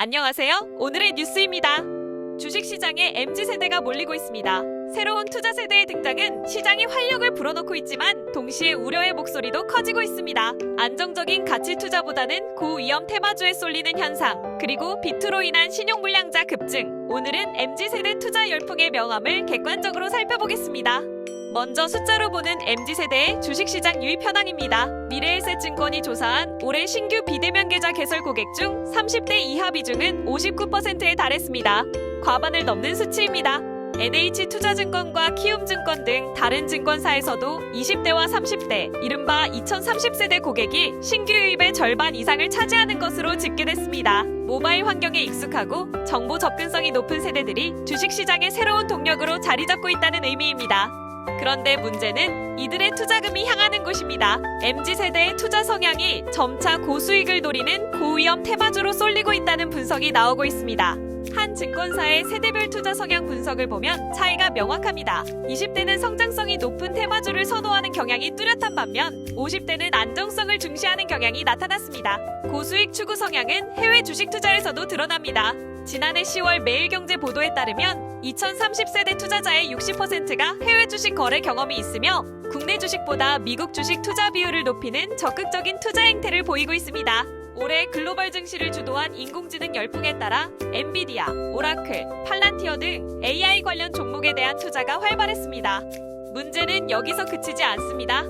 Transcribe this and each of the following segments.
안녕하세요. 오늘의 뉴스입니다. 주식시장에 MZ세대가 몰리고 있습니다. 새로운 투자 세대의 등장은 시장에 활력을 불어넣고 있지만 동시에 우려의 목소리도 커지고 있습니다. 안정적인 가치 투자보다는 고위험 테마주에 쏠리는 현상, 그리고 비트로 인한 신용 불량자 급증. 오늘은 MZ세대 투자 열풍의 명암을 객관적으로 살펴보겠습니다. 먼저 숫자로 보는 MZ세대의 주식시장 유입 현황입니다. 미래에셋증권이 조사한 올해 신규 비대면 계좌 개설 고객 중 30대 이하 비중은 59%에 달했습니다. 과반을 넘는 수치입니다. NH투자증권과 키움증권 등 다른 증권사에서도 20대와 30대, 이른바 2030세대 고객이 신규 유입의 절반 이상을 차지하는 것으로 집계됐습니다. 모바일 환경에 익숙하고 정보 접근성이 높은 세대들이 주식시장의 새로운 동력으로 자리 잡고 있다는 의미입니다. 그런데 문제는 이들의 투자금이 향하는 곳입니다. MZ세대의 투자 성향이 점차 고수익을 노리는 고위험 테마주로 쏠리고 있다는 분석이 나오고 있습니다. 한 증권사의 세대별 투자 성향 분석을 보면 차이가 명확합니다. 20대는 성장성이 높은 테마주를 선호하는 경향이 뚜렷한 반면 50대는 안정성을 중시하는 경향이 나타났습니다. 고수익 추구 성향은 해외 주식 투자에서도 드러납니다. 지난해 10월 매일경제 보도에 따르면 2030세대 투자자의 60%가 해외 주식 거래 경험이 있으며 국내 주식보다 미국 주식 투자 비율을 높이는 적극적인 투자 행태를 보이고 있습니다. 올해 글로벌 증시를 주도한 인공지능 열풍에 따라 엔비디아, 오라클, 팔란티어 등 AI 관련 종목에 대한 투자가 활발했습니다. 문제는 여기서 그치지 않습니다.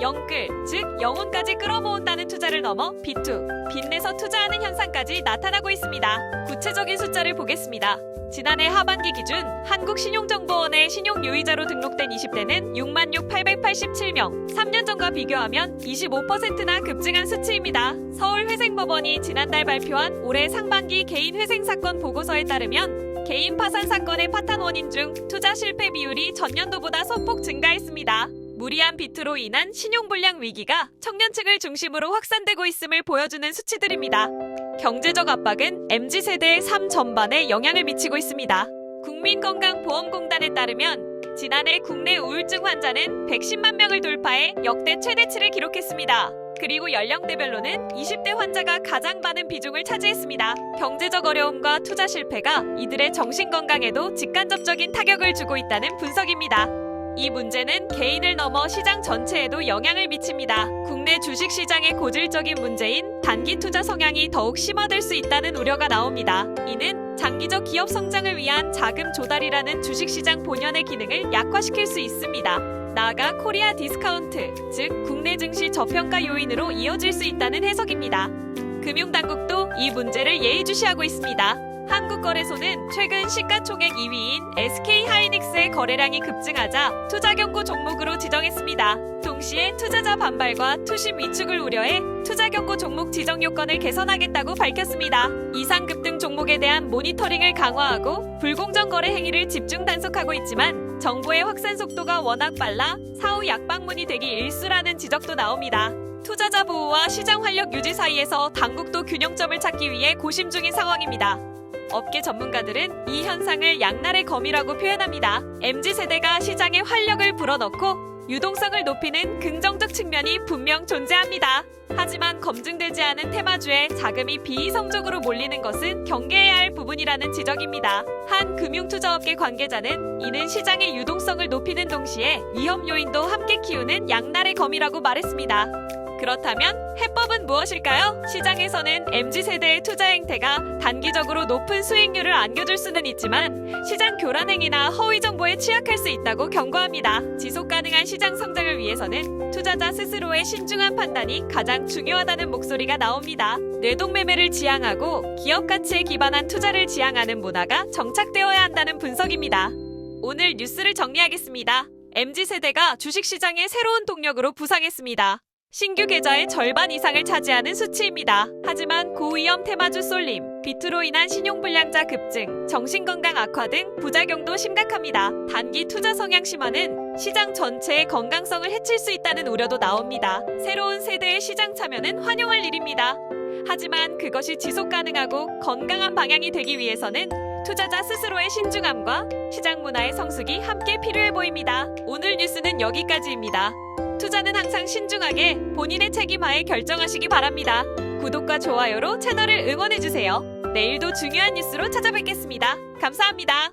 영끌, 즉 영혼까지 끌어모은다는 투자를 넘어 B2, 빚내서 투자하는 현상까지 나타나고 있습니다. 구체적인 숫자를 보겠습니다. 지난해 하반기 기준 한국신용정보원의 신용유의자로 등록된 20대는 66,887명, 3년 전과 비교하면 25%나 급증한 수치입니다. 서울회생법원이 지난달 발표한 올해 상반기 개인회생 사건 보고서에 따르면 개인 파산 사건의 파탄 원인 중 투자 실패 비율이 전년도보다 소폭 증가했습니다. 무리한 비트로 인한 신용불량 위기가 청년층을 중심으로 확산되고 있음을 보여주는 수치들입니다. 경제적 압박은 MZ세대의 삶 전반에 영향을 미치고 있습니다. 국민건강보험공단에 따르면 지난해 국내 우울증 환자는 110만 명을 돌파해 역대 최대치를 기록했습니다. 그리고 연령대별로는 20대 환자가 가장 많은 비중을 차지했습니다. 경제적 어려움과 투자 실패가 이들의 정신 건강에도 직간접적인 타격을 주고 있다는 분석입니다. 이 문제는 개인을 넘어 시장 전체에도 영향을 미칩니다. 국내 주식 시장의 고질적인 문제인 단기 투자 성향이 더욱 심화될 수 있다는 우려가 나옵니다. 이는 장기적 기업 성장을 위한 자금 조달이라는 주식 시장 본연의 기능을 약화시킬 수 있습니다. 나아가 코리아 디스카운트, 즉 국내 증시 저평가 요인으로 이어질 수 있다는 해석입니다. 금융당국도 이 문제를 예의주시하고 있습니다. 한국거래소는 최근 시가총액 2위인 SK하이닉스의 거래량이 급증하자 투자경고 종목으로 지정했습니다. 동시에 투자자 반발과 투심 위축을 우려해 투자경고 종목 지정 요건을 개선하겠다고 밝혔습니다. 이상 급 등 종목에 대한 모니터링을 강화하고 불공정 거래 행위를 집중 단속하고 있지만 정보의 확산 속도가 워낙 빨라 사후 약방문이 되기 일수라는 지적도 나옵니다. 투자자 보호와 시장 활력 유지 사이에서 당국도 균형점을 찾기 위해 고심 중인 상황입니다. 업계 전문가들은 이 현상을 양날의 검이라고 표현합니다. MZ세대가 시장에 활력을 불어넣고 유동성을 높이는 긍정적 측면이 분명 존재합니다. 하지만 검증되지 않은 테마주에 자금이 비이성적으로 몰리는 것은 경계해야 할 부분이라는 지적입니다. 한 금융투자업계 관계자는 이는 시장의 유동성을 높이는 동시에 위험 요인도 함께 키우는 양날의 검이라고 말했습니다. 그렇다면 해법은 무엇일까요? 시장에서는 MZ세대의 투자 행태가 단기적으로 높은 수익률을 안겨줄 수는 있지만 시장 교란 행위나 허위 정보에 취약할 수 있다고 경고합니다. 지속 가능한 시장 성장을 위해서는 투자자 스스로의 신중한 판단이 가장 중요하다는 목소리가 나옵니다. 뇌동매매를 지향하고 기업 가치에 기반한 투자를 지향하는 문화가 정착되어야 한다는 분석입니다. 오늘 뉴스를 정리하겠습니다. MZ세대가 주식시장의 새로운 동력으로 부상했습니다. 신규 계좌의 절반 이상을 차지하는 수치입니다. 하지만 고위험 테마주 쏠림, 비트로 인한 신용불량자 급증, 정신건강 악화 등 부작용도 심각합니다. 단기 투자 성향 심화는 시장 전체의 건강성을 해칠 수 있다는 우려도 나옵니다. 새로운 세대의 시장 참여는 환영할 일입니다. 하지만 그것이 지속 가능하고 건강한 방향이 되기 위해서는 투자자 스스로의 신중함과 시장 문화의 성숙이 함께 필요해 보입니다. 오늘 뉴스는 여기까지입니다. 투자는 항상 신중하게 본인의 책임하에 결정하시기 바랍니다. 구독과 좋아요로 채널을 응원해주세요. 내일도 중요한 뉴스로 찾아뵙겠습니다. 감사합니다.